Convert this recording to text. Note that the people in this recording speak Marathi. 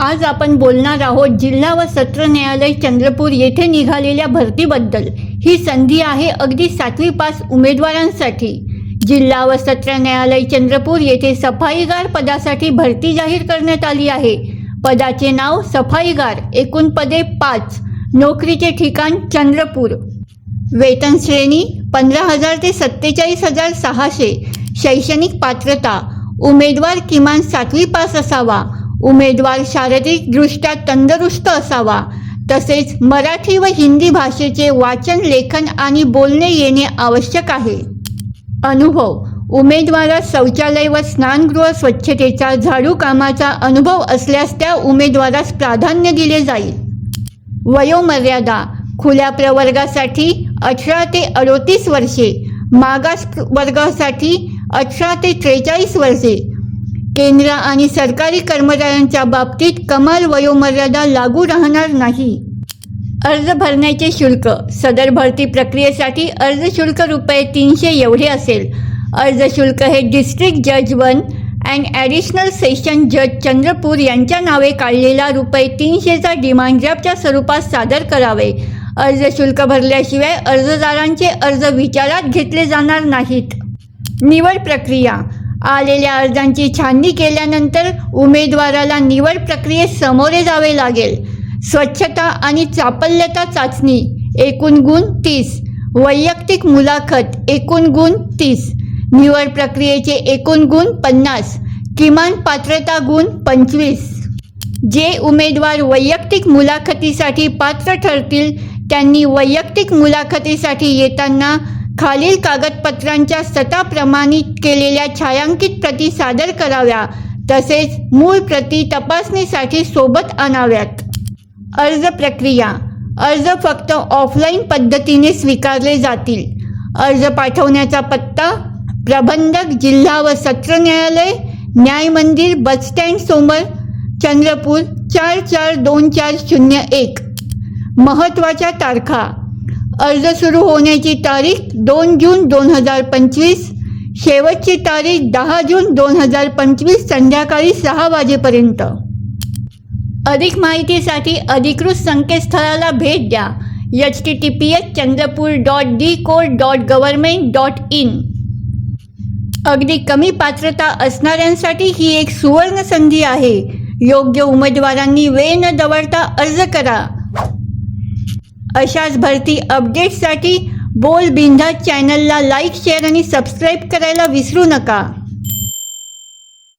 आज आपण बोलणार आहोत जिल्हा व सत्र न्यायालय चंद्रपूर येथे निघालेल्या भरतीबद्दल. ही संधी आहे अगदी सातवी पास उमेदवारांसाठी. जिल्हा व सत्र न्यायालय चंद्रपूर येथे सफाईगार पदासाठी भरती जाहीर करण्यात आली आहे. पदाचे नाव सफाईगार एकूण पदे पाच. नोकरीचे ठिकाण चंद्रपूर. वेतन श्रेणी पंधरा हजार ते सत्तेचाळीस हजार सहाशे. शैक्षणिक पात्रता. उमेदवार किमान सातवी पास असावा. उमेदवार शारीरिकदृष्ट्या तंदुरुस्त असावा. तसेच मराठी व हिंदी भाषेचे वाचन लेखन आणि बोलणे येणे आवश्यक आहे. अनुभव. उमेदवारास शौचालय व स्नानगृह स्वच्छतेचा झाडू कामाचा अनुभव असल्यास त्या उमेदवारास प्राधान्य दिले जाईल. वयोमर्यादा. खुल्या प्रवर्गासाठी अठरा ते अडोतीस वर्षे. मागास वर्गासाठी अठरा ते त्रेचाळीस वर्षे. केंद्र आणि सरकारी कर्मचाऱ्यांच्या बाबतीत कमाल वयोमर्यादा लागू राहणार नाही. अर्ज भरण्याचे शुल्क. सदर भरती प्रक्रियेसाठी अर्ज शुल्क रुपये तीनशे एवढे असेल. अर्ज शुल्क हे डिस्ट्रिक्ट जज वन अँड ॲडिशनल सेशन जज चंद्रपूर यांच्या नावे काढलेला रुपये तीनशेचा डिमांड ड्राफ्टच्या स्वरूपात सादर करावे. अर्ज शुल्क भरल्याशिवाय अर्जदारांचे अर्ज विचारात घेतले जाणार नाहीत. निवड प्रक्रिया. आलेल्या अर्जांची छाननी केल्यानंतर उमेदवाराला निवड प्रक्रियेत सामोरे जावे लागेल. स्वच्छता आणि चापल्यता चाचणी एकूण गुण तीस. वैयक्तिक मुलाखत एकूण गुण तीस. निवड प्रक्रियेचे एकूण गुण पन्नास. किमान पात्रता गुण पंचवीस. जे उमेदवार वैयक्तिक मुलाखतीसाठी पात्र ठरतील त्यांनी वैयक्तिक मुलाखतीसाठी येताना खालील कागदपत्रांच्या सता प्रमाणित केलेल्या छायांकित प्रती सादर कराव्या. तसेच मूळ प्रती तपासणीसाठी सोबत आणाव्यात. अर्ज प्रक्रिया. अर्ज फक्त ऑफलाईन पद्धतीने स्वीकारले जातील. अर्ज पाठवण्याचा पत्ता प्रबंधक जिल्हा व सत्र न्यायालय न्याय मंदिर बसस्टँड समोर चंद्रपूर चार चार दोन चार शून्य एक. महत्त्वाच्या तारखा. अर्ज सुरू होण्याची तारीख दोन जून दोन हजार पंचवीस शेवटची तारीख दहा जून दोन हजार पंचवीस संध्याकाळी सहा वाजेपर्यंत. अधिक माहितीसाठी अधिकृत संकेतस्थळाला भेट द्या. H T T P S Chandrapur dot D code dot government dot in अगदी कमी पात्रता असणाऱ्यांसाठी ही एक सुवर्ण संधी आहे. योग्य उमेदवारांनी वेळ न दवडता अर्ज करा. अशाच भरती अपडेट्ससाठी बोल बिंधा चॅनलला लाईक शेअर आणि सबस्क्राईब करायला विसरू नका.